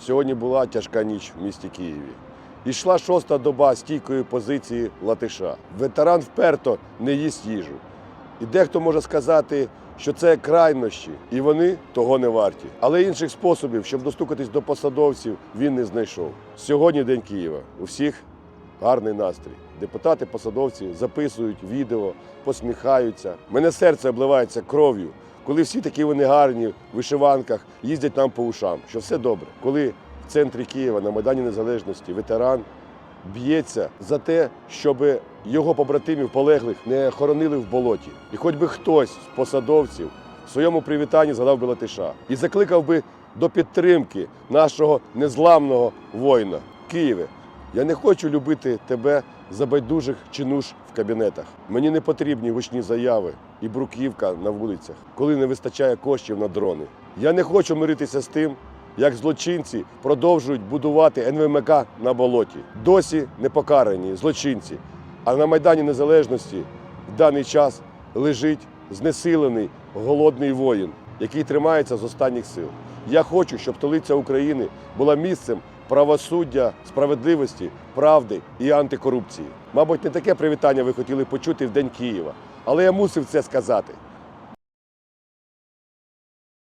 Сьогодні була тяжка ніч в місті Києві. Ішла шоста доба стійкої позиції латиша. Ветеран вперто не їсть їжу. І дехто може сказати, що це крайнощі, і вони того не варті. Але інших способів, щоб достукатись до посадовців, він не знайшов. Сьогодні День Києва. У всіх гарний настрій. Депутати, посадовці записують відео, посміхаються. Мене серце обливається кров'ю, коли всі такі вони гарні в вишиванках їздять нам по ушам, що все добре. Коли в центрі Києва на Майдані Незалежності ветеран б'ється за те, щоб його побратимів полеглих не хоронили в болоті. І хоч би хтось з посадовців в своєму привітанні згадав би Латиша і закликав би до підтримки нашого незламного воїна. Києве, я не хочу любити тебе за байдужих чинуш в кабінетах. Мені не потрібні гучні заяви і бруківка на вулицях, коли не вистачає коштів на дрони. Я не хочу миритися з тим, як злочинці продовжують будувати НВМК на болоті. Досі не покарані злочинці. А на Майдані Незалежності в даний час лежить знесилений голодний воїн, який тримається з останніх сил. Я хочу, щоб столиця України була місцем правосуддя, справедливості, правди і антикорупції. Мабуть, не таке привітання ви хотіли почути в День Києва, але я мусив це сказати.